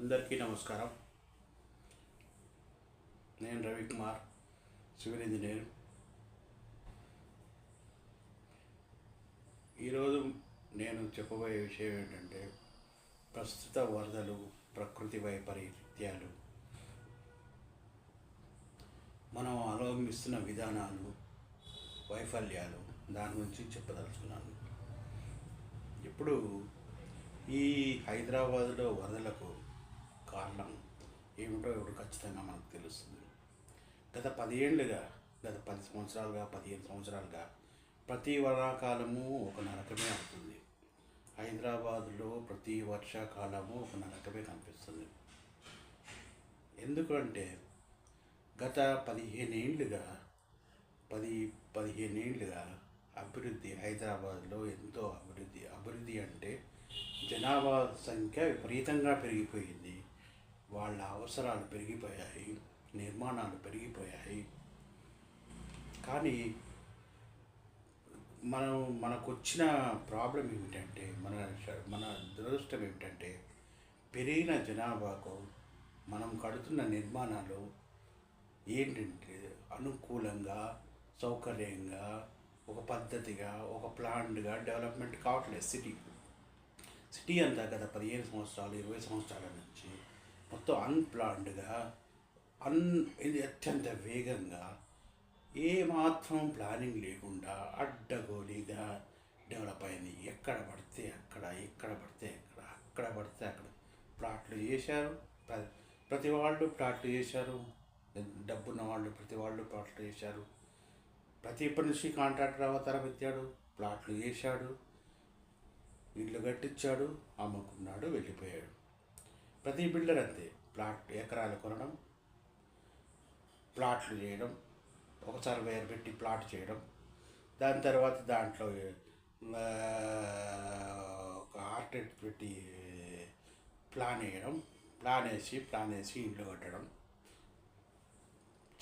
అందరికీ నమస్కారం. నేను రవికుమార్ సివిల్ ఇంజనీర్. ఈరోజు నేను చెప్పబోయే విషయం ఏంటంటే ప్రస్తుత వరదలు ప్రకృతి వైపరీత్యాలు. మనం అవలంబిస్తున్న విధానాలు వైఫల్యాలు దాని గురించి చెప్పదలుచుకున్నాను. ఇప్పుడు ఈ హైదరాబాదులో వరదలకు కారణం ఏమిటో ఇప్పుడు ఖచ్చితంగా మనకు తెలుస్తుంది. గత పదేళ్ళుగా గత పది సంవత్సరాలుగా పదిహేను సంవత్సరాలుగా ప్రతి వర్షాకాలము ఒక నరకమే అవుతుంది. హైదరాబాదులో ప్రతి వర్షాకాలము ఒక నరకమే కనిపిస్తుంది. ఎందుకంటే గత పదిహేనేళ్ళుగా పది పదిహేనేళ్ళుగా అభివృద్ధి హైదరాబాద్లో ఎంతో అభివృద్ధి అభివృద్ధి అంటే జనాభా సంఖ్య విపరీతంగా పెరిగిపోయింది. వాళ్ళ అవసరాలు పెరిగిపోయాయి నిర్మాణాలు పెరిగిపోయాయి. కానీ మనం మనకు వచ్చిన ప్రాబ్లం ఏమిటంటే మన మన దురదృష్టం ఏమిటంటే పెరిగిన జనాభాకు మనం కడుతున్న నిర్మాణాలు ఏంటంటే అనుకూలంగా సౌకర్యంగా ఒక పద్ధతిగా ఒక ప్లాన్డ్గా డెవలప్మెంట్ కావట్లేదు సిటీ. సిటీ అంతా గత పదిహేను సంవత్సరాలు ఇరవై సంవత్సరాల నుంచి మొత్తం అన్ప్లాన్డ్గా అన్ ఇది అత్యంత వేగంగా ఏమాత్రం ప్లానింగ్ లేకుండా అడ్డగోలిగా డెవలప్ అయింది. ఎక్కడ పడితే అక్కడ ఎక్కడ పడితే అక్కడ అక్కడ పడితే అక్కడ. ప్లాట్లు చేశారు. ప్రతి వాళ్ళు ప్లాట్లు చేశారు. డబ్బున్న వాళ్ళు ప్రతి వాళ్ళు ప్లాట్లు చేశారు. ప్రతి మనిషి కాంట్రాక్టర్ అవతారం ఎత్తాడు ప్లాట్లు చేశాడు. ఇల్లు కట్టించాడు. అమ్ముకున్నాడు. వెళ్ళిపోయాడు. ప్రతి బిల్డర్ అంతే ప్లాట్ ఎకరాలు కొనడం ప్లాట్లు చేయడం ఒక సర్వేయర్ పెట్టి ప్లాట్ చేయడం దాని తర్వాత దాంట్లో ఒక ఆర్టెట్ పెట్టి ప్లాన్ వేయడం ప్లాన్ వేసి ప్లాన్ వేసి ఇల్లు కట్టడం.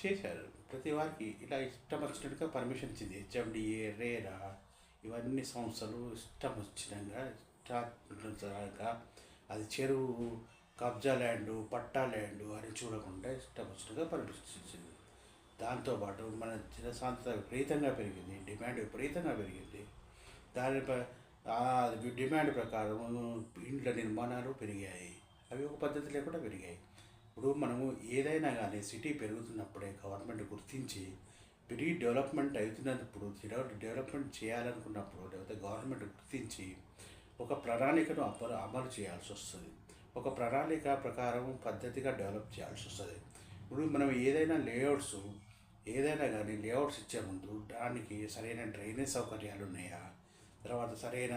చేశారు. ప్రతి వారికి ఇలా ఇష్టం వచ్చినట్టుగా పర్మిషన్ ఇచ్చింది. హెచ్ఎండిఏ రేరా ఇవన్నీ సంస్థలు ఇష్టం వచ్చినాక అది చెరువు కబ్జా ల్యాండ్ పట్టా ల్యాండ్ అని చూడకుండా ఇష్టం వచ్చినట్టుగా దాంతోపాటు మన జనసాంత విపరీతంగా పెరిగింది డిమాండ్ విపరీతంగా పెరిగింది. దానిపై డిమాండ్ ప్రకారం ఇండ్ల నిర్మాణాలు పెరిగాయి. అవి ఒక పద్ధతి లేకుండా పెరిగాయి. ఇప్పుడు మనము ఏదైనా కానీ సిటీ పెరుగుతున్నప్పుడే గవర్నమెంట్ గుర్తించి పెరిగి డెవలప్మెంట్ అవుతున్నప్పుడు డెవలప్మెంట్ చేయాలనుకున్నప్పుడు లేకపోతే గవర్నమెంట్ గుర్తించి ఒక ప్రణాళికను అమలు అమలు చేయాల్సి వస్తుంది ఒక ప్రణాళిక ప్రకారం పద్ధతిగా డెవలప్ చేయాల్సి వస్తుంది. ఇప్పుడు మనం ఏదైనా లేఅవుట్స్ ఏదైనా కానీ లేఅవుట్స్ ఇచ్చే ముందు దానికి సరైన డ్రైనేజ్ సౌకర్యాలు ఉన్నాయా? తర్వాత సరైన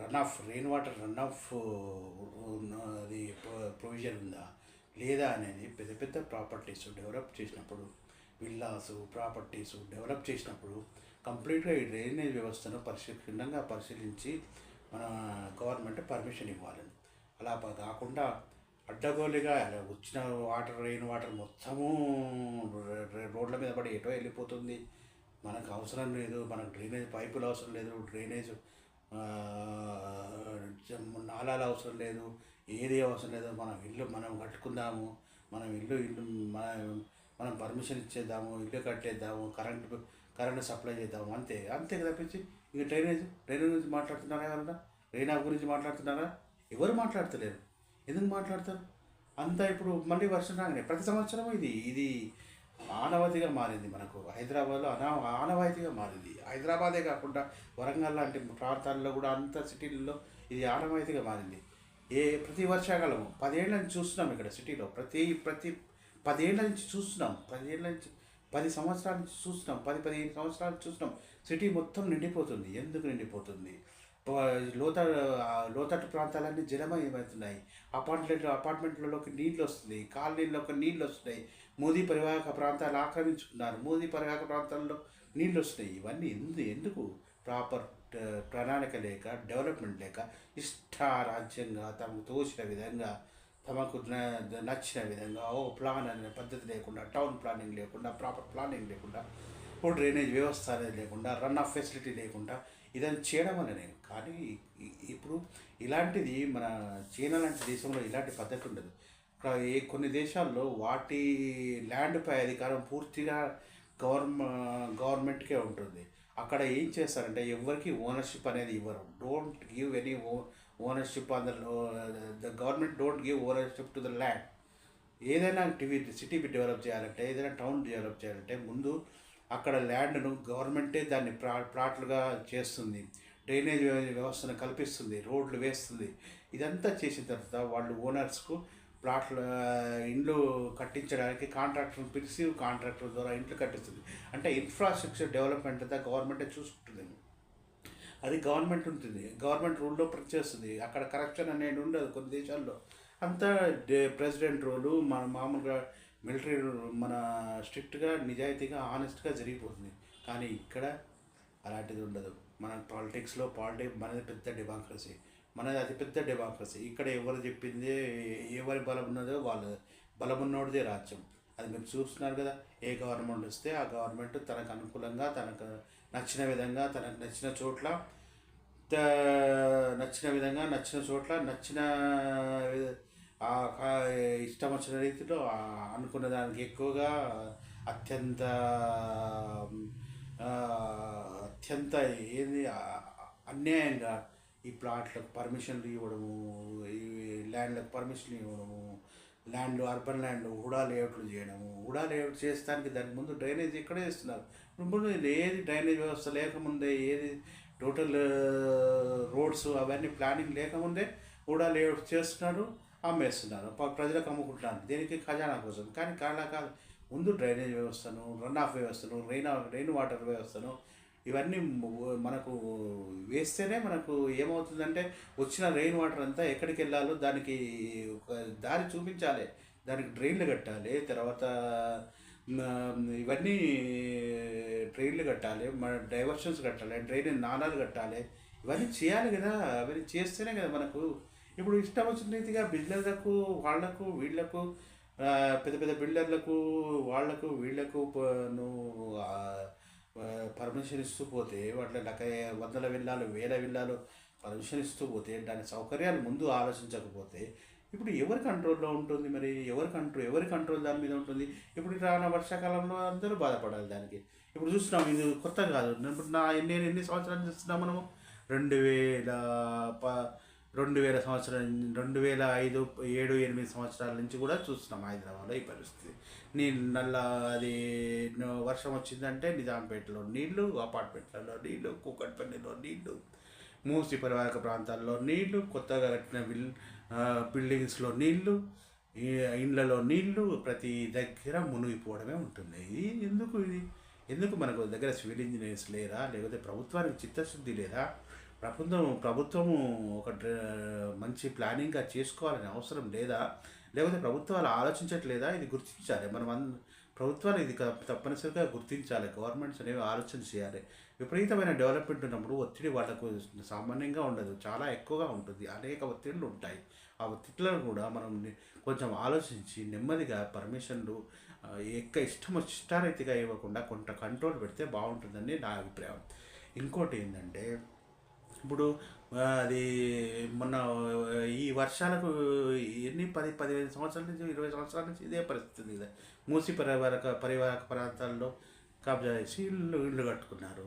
run off rain water run off అది ప్రొవిజన్ ఉందా? లేదా అనేది పెద్ద పెద్ద ప్రాపర్టీస్ డెవలప్ చేసినప్పుడు విల్లాస్ ప్రాపర్టీస్ డెవలప్ చేసినప్పుడు కంప్లీట్గా ఈ డ్రైనేజ్ వ్యవస్థను పరిశీలనంగా పరిశీలించి మన గవర్నమెంట్ పర్మిషన్ ఇవ్వాలని అలా కాకుండా అడ్డగోలిగా వచ్చిన వాటర్ రెయిన్ వాటర్ మొత్తము రోడ్ల మీద పడి ఎటో వెళ్ళిపోతుంది. మనకు అవసరం లేదు మనకు డ్రైనేజ్ పైపులు అవసరం లేదు డ్రైనేజ్ నాలాలు అవసరం లేదు ఏది అవసరం లేదు. మనం ఇల్లు మనం కట్టుకుందాము మనం ఇల్లు ఇల్లు మన మనం పర్మిషన్ ఇచ్చేద్దాము ఇల్లు కట్టేద్దాము కరెంటు కరెంటు సప్లై చేద్దాము అంతే అంతే తప్పించి ఇంక డ్రైనేజ్ డ్రైనేజ్ గురించి మాట్లాడుతున్నారా కదా డ్రైన్ గురించి మాట్లాడుతున్నారా? ఎవరు మాట్లాడతలేరు? ఎందుకు మాట్లాడతారు? అంతా ఇప్పుడు మళ్ళీ వర్షం రాగానే ప్రతి సంవత్సరం ఇది ఇది ఆనవాయితీగా మారింది మనకు. హైదరాబాద్లో అనా ఆనవాయితీగా మారింది. హైదరాబాదే కాకుండా వరంగల్ లాంటి ప్రాంతాల్లో కూడా అంత సిటీల్లో ఇది ఆనవాయితీగా మారింది. ఏ ప్రతి వర్షాకాలం పదేళ్ళ నుంచి చూస్తున్నాం ఇక్కడ సిటీలో. ప్రతి ప్రతి పదేళ్ళ నుంచి చూస్తున్నాం. పదేళ్ళ నుంచి పది సంవత్సరాల నుంచి చూస్తున్నాం. పది పదిహేను సంవత్సరాలు చూస్తున్నాం. సిటీ మొత్తం నిండిపోతుంది. ఎందుకు నిండిపోతుంది? లోత లోతట్టు ప్రాంతాలన్నీ జలమయమవుతున్నాయి. అపార్ట్మెంట్ అపార్ట్మెంట్లలోకి నీళ్ళు వస్తుంది కాలనీల్లోకి నీళ్ళు వస్తున్నాయి. మోదీ పరివాహక ప్రాంతాలు ఆక్రమించుకున్నారు. మోదీ పరివాహక ప్రాంతాల్లో నీళ్ళు వస్తున్నాయి. ఇవన్నీ ఎందు ఎందుకు? ప్రాపర్ ప్రణాళిక లేక డెవలప్మెంట్ లేక ఇష్టారాజ్యంగా తమకు తోచిన విధంగా తమకు న- నచ్చిన విధంగా ఓ ప్లాన్ అనే పద్ధతి లేకుండా టౌన్ ప్లానింగ్ లేకుండా ప్రాపర్ ప్లానింగ్ లేకుండా ఓ డ్రైనేజ్ వ్యవస్థ అనేది లేకుండా రన్ ఆఫ్ ఫెసిలిటీ లేకుండా ఇదని చేయడం వల్ల నేను. కానీ ఇప్పుడు ఇలాంటిది మన చైనా లాంటి దేశంలో ఇలాంటి పద్ధతి ఉండదు. ఏ కొన్ని దేశాల్లో వాటి ల్యాండ్పై అధికారం పూర్తిగా గవర్న గవర్నమెంట్కే ఉంటుంది. అక్కడ ఏం చేస్తారంటే ఎవరికి ఓనర్షిప్ అనేది ఇవ్వరు. Don't give any ownership on the the government don't give ownership to the land. ఏదైనా టీవీ సిటీ డెవలప్ చేయాలంటే ఏదైనా టౌన్ డెవలప్ చేయాలంటే ముందు అక్కడ ల్యాండ్ను గవర్నమెంటే దాన్ని ప్లా ప్లాట్లుగా చేస్తుంది. డ్రైనేజ్ వ్యవస్థను కల్పిస్తుంది రోడ్లు వేస్తుంది. ఇదంతా చేసిన తర్వాత వాళ్ళు ఓనర్స్కు ప్లాట్లు ఇండ్లు కట్టించడానికి కాంట్రాక్టర్ని పిలిచి కాంట్రాక్టర్ ద్వారా ఇండ్లు కట్టిస్తుంది. అంటే ఇన్ఫ్రాస్ట్రక్చర్ డెవలప్మెంట్ అంతా గవర్నమెంటే చూసుకుంటుంది. అది గవర్నమెంట్ ఉంటుంది. గవర్నమెంట్ రూల్లో పనిచేస్తుంది. అక్కడ కరప్షన్ అనేది ఉండదు కొన్ని దేశాల్లో. అంతా డే- ప్రెసిడెంట్ రోలు మన మామూలుగా మిలిటరీ మన స్ట్రిక్ట్గా నిజాయితీగా ఆనెస్ట్గా జరిగిపోతుంది. కానీ ఇక్కడ అలాంటిది ఉండదు. మన పాలిటిక్స్లో పాలిటిక్స్ మనది పెద్ద డెమోక్రసీ. మనది అతిపెద్ద డెమోక్రసీ. ఇక్కడ ఎవరు చెప్పింది ఎవరి బలం ఉన్నదో వాళ్ళ బలం ఉన్నోడిదే రాజ్యం. అది మీరు చూస్తున్నారు కదా ఏ గవర్నమెంట్ వస్తే ఆ గవర్నమెంట్ తనకు అనుకూలంగా తనకు నచ్చిన విధంగా తనకు నచ్చిన చోట్ల నచ్చిన విధంగా నచ్చిన చోట్ల నచ్చిన ఇష్టం వచ్చిన రీతిలో అనుకున్న దానికి ఎక్కువగా అత్యంత అత్యంత ఏది అన్యాయంగా ఈ ప్లాట్లకు పర్మిషన్లు ఇవ్వడము ఈ ల్యాండ్లకు పర్మిషన్లు ఇవ్వడము ల్యాండ్ అర్బన్ ల్యాండ్ హుడా లేఅవుట్లు చేయడము హుడా లేఅవుట్ చేస్తానికి దానికి ముందు డ్రైనేజ్ ఇక్కడే చేస్తున్నారు. ముందు ఏది డ్రైనేజ్ వ్యవస్థ లేకముందే ఏది టోటల్ రోడ్స్ అవన్నీ ప్లానింగ్ లేకముందే హుడా లేఅవుట్ చేస్తున్నారు అమ్మేస్తున్నారు. ప్రజలకు అమ్ముకుంటున్నారు. దేనికి ఖజానా కోసం. కానీ కాలా కాదు ముందు డ్రైనేజ్ వ్యవస్థను రన్ ఆఫ్ వ్యవస్థను రెయిన్ రెయిన్ వాటర్ వ్యవస్థను ఇవన్నీ మనకు వేస్తేనే మనకు ఏమవుతుందంటే వచ్చిన రెయిన్ వాటర్ అంతా ఎక్కడికి వెళ్ళాలో దానికి ఒక దారి చూపించాలి. దానికి డ్రైన్లు కట్టాలి. తర్వాత ఇవన్నీ డ్రైన్లు కట్టాలి. మన డైవర్షన్స్ కట్టాలి. డ్రైన్ నాణాలు కట్టాలి. ఇవన్నీ చేయాలి కదా. అవన్నీ చేస్తేనే కదా మనకు ఇప్పుడు ఇష్టం వచ్చిన రీతిగా బిల్డర్లకు వాళ్ళకు వీళ్ళకు పెద్ద పెద్ద బిల్డర్లకు వాళ్ళకు వీళ్ళకు నువ్వు పర్మిషన్ ఇస్తూ పోతే వాటి లెక్క వందల విల్లాలు వేల విల్లాలు పర్మిషన్ ఇస్తూ పోతే దాని సౌకర్యాలు ముందు ఆలోచించకపోతే ఇప్పుడు ఎవరి కంట్రోల్లో ఉంటుంది మరి? ఎవరి కంట్రోల్ ఎవరి కంట్రోల్ దాని మీద ఉంటుంది? ఇప్పుడు రాన వర్షాకాలంలో అందరూ బాధపడాలి దానికి. ఇప్పుడు చూస్తున్నాం ఇది కొత్త కాదు. ఇప్పుడు నా నేను ఎన్ని సంవత్సరాలు చూస్తున్నాం మనము? రెండు వేల ప రెండు వేల సంవత్సరం రెండు వేల ఐదు ఏడు ఎనిమిది సంవత్సరాల నుంచి కూడా చూస్తున్నాం హైదరాబాద్లో ఈ పరిస్థితి. నీళ్ళు నల్ల అది వర్షం వచ్చిందంటే నిజాంపేటలో నీళ్ళు అపార్ట్మెంట్లలో నీళ్ళు కూకట్పల్లిలో నీళ్ళు మూసి పరివాహక ప్రాంతాల్లో నీళ్ళు కొత్తగా కట్టిన బిల్ బిల్డింగ్స్లో నీళ్ళు ఇండ్లలో నీళ్ళు ప్రతి దగ్గర మునిగిపోవడమే ఉంటుంది. ఇది ఎందుకు ఇది? ఎందుకు మనకు దగ్గర సివిల్ ఇంజనీర్స్ లేరా? లేకపోతే ప్రభుత్వానికి చిత్తశుద్ధి లేదా? ప్రభుత్వం ప్రభుత్వము ఒక మంచి ప్లానింగ్గా చేసుకోవాలని అవసరం లేదా? లేకపోతే ప్రభుత్వాలు ఆలోచించట్లేదా? ఇది గుర్తించాలి. మనం అన్ ప్రభుత్వాలు ఇది తప్పనిసరిగా గుర్తించాలి. గవర్నమెంట్స్ అనేవి ఆలోచన చేయాలి. విపరీతమైన డెవలప్మెంట్ ఉన్నప్పుడు ఒత్తిడి వాళ్ళకు సామాన్యంగా ఉండదు. చాలా ఎక్కువగా ఉంటుంది. అనేక ఒత్తిళ్ళు ఉంటాయి. ఆ ఒత్తిళ్ళను కూడా మనం కొంచెం ఆలోచించి నెమ్మదిగా పర్మిషన్లు ఎక్క ఇష్టం ఇష్టారీతిగా ఇవ్వకుండా కొంత కంట్రోల్ పెడితే బాగుంటుందని నా అభిప్రాయం. ఇంకోటి ఏంటంటే ఇప్పుడు అది మొన్న ఈ వర్షాలకు ఎన్ని పది పదిహేను సంవత్సరాల నుంచి ఇరవై సంవత్సరాల నుంచి ఇదే పరిస్థితి ఉంది కదా మూసి పరివారక పరివారక ప్రాంతాల్లో కబ్జా చేసి ఇల్లు ఇల్లు కట్టుకున్నారు.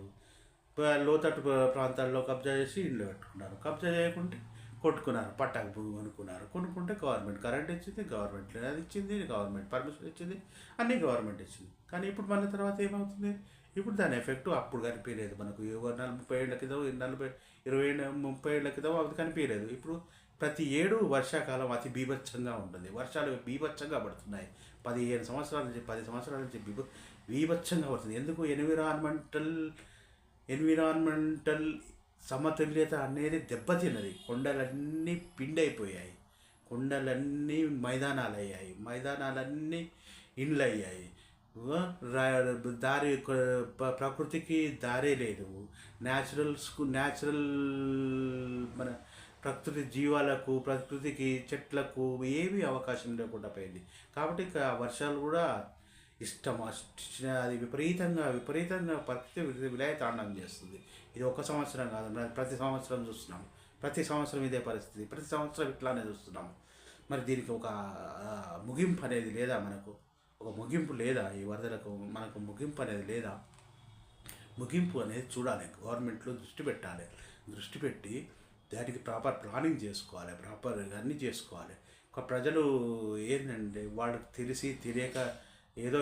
లోతట్టు ప్రాంతాల్లో కబ్జా చేసి ఇల్లు కట్టుకున్నారు. కబ్జా చేయకుంటే కొట్టుకున్నారు పట్టాకు భూమి కొనుక్కున్నారు. కొనుక్కుంటే గవర్నమెంట్ కరెంట్ ఇచ్చింది గవర్నమెంట్ అది ఇచ్చింది గవర్నమెంట్ పర్మిషన్ ఇచ్చింది అన్నీ గవర్నమెంట్ ఇచ్చింది. కానీ ఇప్పుడు మళ్ళీ తర్వాత ఏమవుతుంది? ఇప్పుడు దాని ఎఫెక్ట్ అప్పుడు కనిపించలేదు మనకు. ఏ నలభై ముప్పై ఏళ్ళ కింద నలభై ఇరవై ఏళ్ళ ముప్పై ఏళ్ళ క్రితం అది కనిపించలేదు. ఇప్పుడు ప్రతి ఏడు వర్షాకాలం అతి బీభత్సంగా ఉంటుంది. వర్షాలు బీభత్సంగా పడుతున్నాయి. పదిహేను సంవత్సరాల నుంచి పది సంవత్సరాల నుంచి బీభ బీభత్సంగా పడుతుంది. ఎందుకు ఎన్విరాన్మెంటల్ ఎన్విరాన్మెంటల్ సమతుల్యత అనేది దెబ్బతిన్నది. కొండలన్నీ పిండైపోయాయి. కొండలన్నీ మైదానాలు అయ్యాయి మైదానాలన్నీ ఇండ్లు అయ్యాయి దారి ప్రకృతికి దారే లేదు. న్యాచురల్స్కు న్యాచురల్ మన ప్రకృతి జీవాలకు ప్రకృతికి చెట్లకు ఏమీ అవకాశం లేకుండా పోయింది. కాబట్టి వర్షాలు కూడా ఇష్టం అది విపరీతంగా విపరీతంగా ప్రకృతి విలయ విలయతాండం చేస్తుంది. ఇది ఒక సంవత్సరం కాదు ప్రతి సంవత్సరం చూస్తున్నాం. ప్రతి సంవత్సరం ఇదే పరిస్థితి. ప్రతి సంవత్సరం ఇట్లానే చూస్తున్నాము మరి దీనికి ఒక ముగింపు అనేది లేదా మనకు? ఒక ముగింపు లేదా? ఈ వరదలకు మనకు ముగింపు అనేది లేదా? ముగింపు అనేది చూడాలి. గవర్నమెంట్లో దృష్టి పెట్టాలి. దృష్టి పెట్టి దానికి ప్రాపర్ ప్లానింగ్ చేసుకోవాలి. ప్రాపర్ అన్నీ చేసుకోవాలి. ఒక ప్రజలు ఏంటంటే వాళ్ళకి తెలిసి తెలియక ఏదో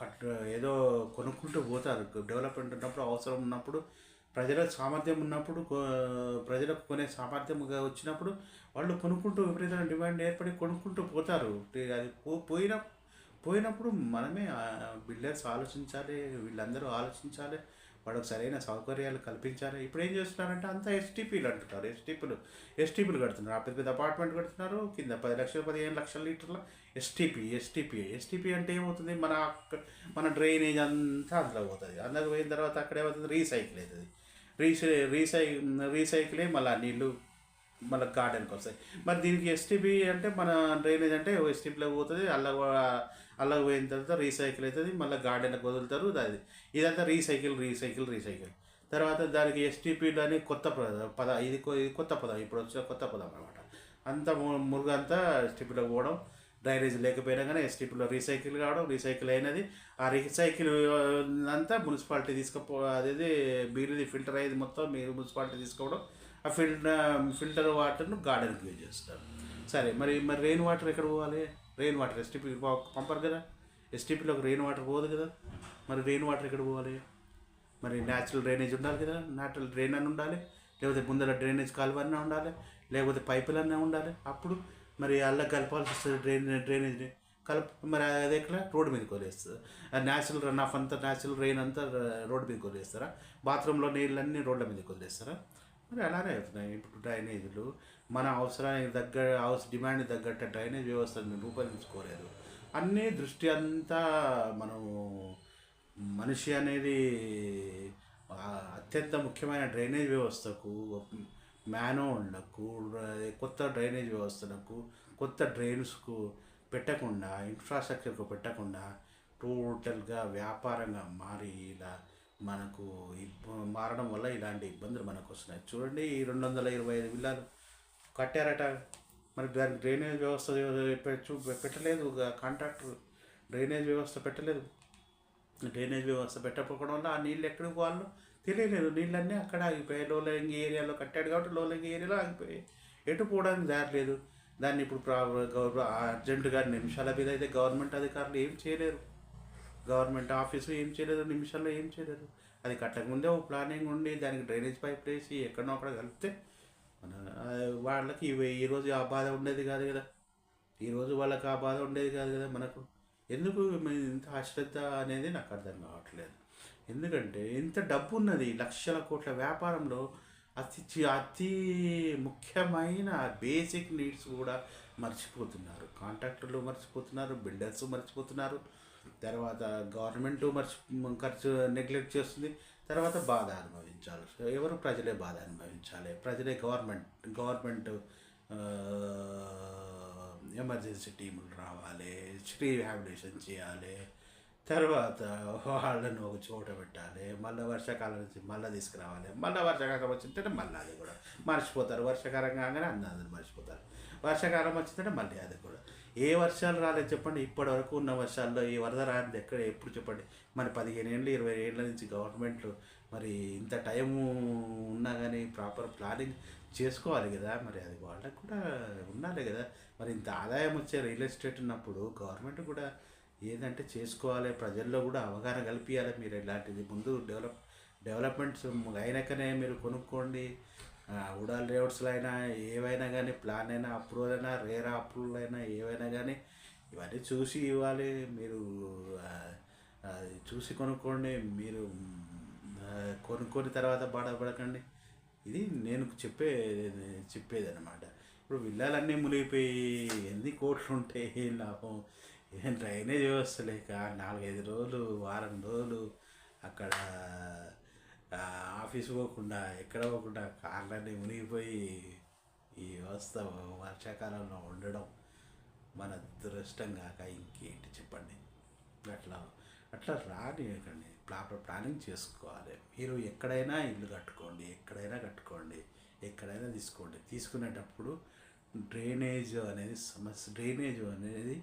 కట్ ఏదో కొనుక్కుంటూ పోతారు. డెవలప్మెంట్ ఉన్నప్పుడు అవసరం ఉన్నప్పుడు ప్రజల సామర్థ్యం ఉన్నప్పుడు ప్రజలకు కొనే సామర్థ్యంగా వచ్చినప్పుడు వాళ్ళు కొనుక్కుంటూ విపరీతమైన డిమాండ్ ఏర్పడి కొనుక్కుంటూ పోతారు. అది పోయిన పోయినప్పుడు మనమే బిల్డర్స్ ఆలోచించాలి వీళ్ళందరూ ఆలోచించాలి వాళ్ళకి సరైన సౌకర్యాలు కల్పించాలి. ఇప్పుడు ఏం చేస్తున్నారంటే అంతా ఎస్టీపీలు అంటున్నారు ఎస్టీపీలు ఎస్టీపీలు కడుతున్నారు. ఆ పెద్ద పెద్ద అపార్ట్మెంట్ కడుతున్నారు కింద పది లక్షలు పదిహేను లక్షల లీటర్ల ఎస్టీపీ ఎస్టీపీ ఎస్టీపీ అంటే ఏమవుతుంది? మన అక్కడ మన డ్రైనేజ్ అంతా అందులో పోతుంది. అందులో పోయిన తర్వాత అక్కడ ఏమవుతుంది రీసైకిల్ అవుతుంది. రీసై రీసై రీసైకిలే మళ్ళీ నీళ్ళు మళ్ళీ గార్డెన్కి వస్తాయి. మరి దీనికి ఎస్టీపీ అంటే మన డ్రైనేజ్ అంటే ఎస్టీపీలో పోతుంది అల్ల అలా పోయిన తర్వాత రీసైకిల్ అవుతుంది మళ్ళీ గార్డెన్కి వదులుతారు అది. ఇదంతా రీసైకిల్ రీసైకిల్ రీసైకిల్ తర్వాత దానికి ఎస్టీపీలు అని కొత్త పద- పద ఇది కొత్త పదం ఇప్పుడు వచ్చిన కొత్త పదం అనమాట అంత ము- మురుగు అంతా ఎస్టీపీలో పోవడం డ్రైనేజ్ లేకపోయినా కానీ ఎస్టీపీలో రీసైకిల్ కావడం రీసైకిల్ అయినది. ఆ రీసైకిల్ అంతా మున్సిపాలిటీ తీసుకుపో అదేది బీరుది ఫిల్టర్ అయ్యేది మొత్తం మీరు మున్సిపాలిటీ తీసుకోవడం. ఆ ఫిల్టర్ ఫిల్టర్ వాటర్ను గార్డెన్కి యూజ్ చేస్తారు. సరే మరి మరి రెయిన్ వాటర్ ఎక్కడ పోవాలి? రెయిన్ వాటర్ ఎస్టీపీ పంపరు కదా. ఎస్టీపీలోకి రెయిన్ వాటర్ పోదు కదా. మరి రెయిన్ వాటర్ ఎక్కడ పోవాలి? మరి న్యాచురల్ డ్రైనేజ్ ఉండాలి కదా. న్యాచురల్ డ్రైన్ అని ఉండాలి. లేకపోతే ముందర డ్రైనేజ్ కాలువన్నా ఉండాలి. లేకపోతే పైపులన్నా ఉండాలి. అప్పుడు మరి అల్ల కలపాల్సి వస్తుంది డ్రైన్ డ్రైనేజ్ని కలప మరి అది ఎక్కడ? రోడ్డు మీదకి వదిలేస్తుంది న్యాచురల్ రన్ ఆఫ్ అంతా న్యాచురల్ రెయిన్ అంతా రోడ్డు మీదకి వదిలేస్తారా? బాత్రూంలో నీళ్ళన్నీ రోడ్ల మీదకి వదిలేస్తారా? మరి అలానే అవుతున్నాయి. ఇప్పుడు డ్రైనేజీలు మన అవసరానికి దగ్గర అవసర డిమాండ్ తగ్గట్టు డ్రైనేజ్ వ్యవస్థను రూపొందించుకోలేదు. అన్నీ దృష్టి అంతా మనం మనిషి అనేది అత్యంత ముఖ్యమైన డ్రైనేజ్ వ్యవస్థకు మ్యానోళ్ళకు కొత్త డ్రైనేజ్ వ్యవస్థలకు కొత్త డ్రైన్స్కు పెట్టకుండా ఇన్ఫ్రాస్ట్రక్చర్కు పెట్టకుండా టోటల్గా వ్యాపారంగా మారి ఇలా మనకు ఇబ్బ- మారడం వల్ల ఇలాంటి ఇబ్బందులు మనకు వస్తున్నాయి చూడండి ఈ రెండు వందల ఇరవై ఐదు విల్లాలు. కట్టారట. మరి దానికి డ్రైనేజ్ వ్యవస్థ పెట్టలేదు కాంట్రాక్టర్. డ్రైనేజ్ వ్యవస్థ పెట్టలేదు. డ్రైనేజ్ వ్యవస్థ పెట్టకపోవడం వల్ల ఆ నీళ్ళు ఎక్కడికి పోవాలో తెలియలేదు. నీళ్ళన్నీ అక్కడ ఆగిపోయాయి. లోలంగి ఏరియాలో కట్టాడు కాబట్టి లోలంగి ఏరియాలో ఆగిపోయాయి. ఎటు పోవడానికి దారి లేదు దాన్ని ఇప్పుడు ప్రా గౌరవ అర్జెంటుగా నిమిషాల మీద అయితే గవర్నమెంట్ అధికారులు ఏం చేయలేరు. గవర్నమెంట్ ఆఫీసు ఏం చేయలేదు నిమిషాల్లో ఏం చేయలేరు అది కట్టకముందే ఓ ప్లానింగ్ ఉండి దానికి డ్రైనేజ్ పైప్ వేసి ఎక్కడనో అక్కడ కలిపితే వాళ్ళకి ఈరోజు ఆ బాధ ఉండేది కాదు కదా. ఈరోజు వాళ్ళకి ఆ బాధ ఉండేది కాదు కదా మనకు. ఎందుకు ఇంత అశ్రద్ధ అనేది నాకు అర్థం కావట్లేదు. ఎందుకంటే ఇంత డబ్బు ఉన్నది లక్షల కోట్ల వ్యాపారంలో అతి అతి ముఖ్యమైన బేసిక్ నీడ్స్ కూడా మర్చిపోతున్నారు. కాంట్రాక్టర్లు మర్చిపోతున్నారు బిల్డర్స్ మర్చిపోతున్నారు. తర్వాత గవర్నమెంట్ మర్చి ఖర్చు నెగ్లెక్ట్ చేస్తుంది. తర్వాత బాధ అనుభవించాలి. ఎవరు ప్రజలే బాధ అనుభవించాలి. ప్రజలే గవర్నమెంట్ గవర్నమెంట్ ఎమర్జెన్సీ టీములు రావాలి. రీహాబిలేషన్ చేయాలి. తర్వాత వాళ్ళను ఒక చోట పెట్టాలి. మళ్ళీ వర్షాకాలం నుంచి మళ్ళీ తీసుకురావాలి. మళ్ళీ వర్షాకాలం వచ్చిందంటే మళ్ళీ అది కూడా. మర్చిపోతారు. వర్షాకాలం కాగానే అందరూ మర్చిపోతారు. వర్షాకాలం వచ్చిందంటే మళ్ళీ అది కూడా. ఏ వర్షాలు రాలేదు చెప్పండి. ఇప్పటి వరకు ఉన్న వర్షాల్లో ఈ వరద రానిది ఎక్కడ ఎప్పుడు చెప్పండి. మరి పదిహేను ఏళ్ళు ఇరవై ఏళ్ళ నుంచి గవర్నమెంట్లు మరి ఇంత టైము ఉన్నా కానీ ప్రాపర్ ప్లానింగ్ చేసుకోవాలి కదా. మరి అది వాళ్ళకి కూడా ఉండాలి కదా. మరి ఇంత ఆదాయం వచ్చే రియల్ ఎస్టేట్ ఉన్నప్పుడు గవర్నమెంట్ కూడా ఏదంటే చేసుకోవాలి. ప్రజల్లో కూడా అవగాహన కల్పించాలి మీరు ఇలాంటిది ముందు డెవలప్ డెవలప్మెంట్స్ అయినాకనే మీరు కొనుక్కోండి. ఉడాల్ లేఅవుట్స్లో అయినా ఏవైనా కానీ ప్లాన్ అయినా అప్రూవల్ అయినా రేరా అప్రూవల్ అయినా ఏవైనా కానీ ఇవన్నీ చూసి ఇవ్వాలి. మీరు చూసి కొనుక్కోండి. మీరు కొనుక్కొని తర్వాత బాధపడకండి. ఇది నేను చెప్పే చెప్పేది అనమాట ఇప్పుడు విల్లాలన్నీ మునిగిపోయి ఎన్ని కోట్లు ఉంటాయి లాభం? ఏం డ్రైనేజ్ వ్యవస్థ లేక నాలుగైదు రోజులు వారం రోజులు అక్కడ ఆఫీస్ పోకుండా ఎక్కడ పోకుండా కార్లన్నీ మునిగిపోయి ఈ వ్యవస్థ వర్షాకాలంలో ఉండడం మన దురష్టం కాక ఇంకేంటి చెప్పండి? అట్లా అట్లా రానివ్వకండి. ప్రాపర్ ప్లానింగ్ చేసుకోవాలి. మీరు ఎక్కడైనా ఇల్లు కట్టుకోండి ఎక్కడైనా కట్టుకోండి ఎక్కడైనా తీసుకోండి. తీసుకునేటప్పుడు డ్రైనేజ్ అనేది సమస్య డ్రైనేజ్ అనేది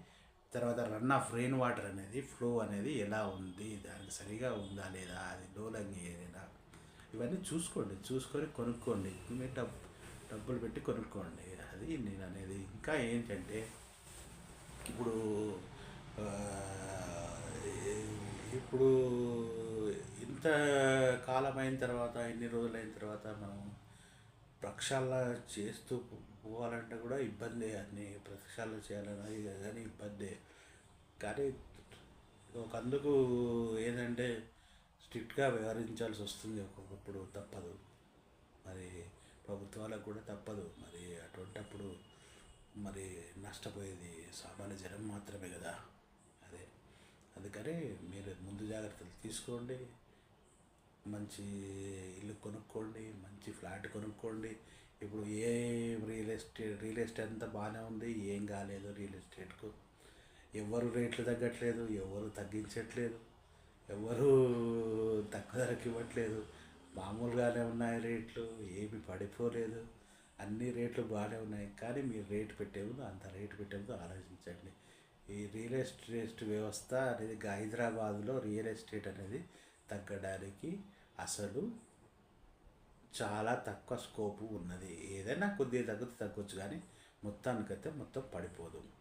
తర్వాత రన్ ఆఫ్ రెయిన్ వాటర్ అనేది ఫ్లో అనేది ఎలా ఉంది? దానికి సరిగా ఉందా లేదా? అది లోలంగి ఏదైనా ఇవన్నీ చూసుకోండి. చూసుకొని కొనుక్కోండి. మీరు డబ్బు డబ్బులు పెట్టి కొనుక్కోండి. అది నేను అనేది ఇంకా ఏంటంటే ఇప్పుడు ఇప్పుడు ఇంత కాలం అయిన తర్వాత ఎన్ని రోజులైన తర్వాత మనం ప్రక్షాళన చేస్తూ పోవాలంటే కూడా ఇబ్బందే అన్ని ప్రతిక్షాలు చేయాలని కానీ ఇబ్బందే. కానీ ఒక అందుకు ఏంటంటే స్ట్రిక్ట్గా వ్యవహరించాల్సి వస్తుంది ఒక్కొక్కప్పుడు తప్పదు. మరి ప్రభుత్వాలకు కూడా తప్పదు. మరి అటువంటప్పుడు మరి నష్టపోయేది సామాన్య జనం మాత్రమే కదా. అదే. అందుకని మీరు ముందు జాగ్రత్తలు తీసుకోండి. మంచి ఇల్లు కొనుక్కోండి మంచి ఫ్లాట్ కొనుక్కోండి. ఇప్పుడు ఏ రియల్ ఎస్టేట్ రియల్ ఎస్టేట్ అంతా బాగానే ఉంది ఏం కాలేదు రియల్ ఎస్టేట్కు. ఎవరు రేట్లు తగ్గట్లేదు ఎవరు తగ్గించట్లేదు ఎవరు తక్కువ ధరకు ఇవ్వట్లేదు. మామూలుగానే ఉన్నాయి రేట్లు ఏమి పడిపోలేదు. అన్ని రేట్లు బాగానే ఉన్నాయి. కానీ మీరు రేటు పెట్టే ముందు అంత రేటు పెట్టే ముందు ఆలోచించండి. ఈ రియల్ ఎస్టేట్ వ్యవస్థ అనేది హైదరాబాద్లో రియల్ ఎస్టేట్ అనేది తగ్గడానికి అసలు చాలా తక్కువ స్కోపు ఉన్నది. ఏదైనా కొద్దిగా తగ్గితే తగ్గొచ్చు కానీ మొత్తానికైతే మొత్తం పడిపోదు.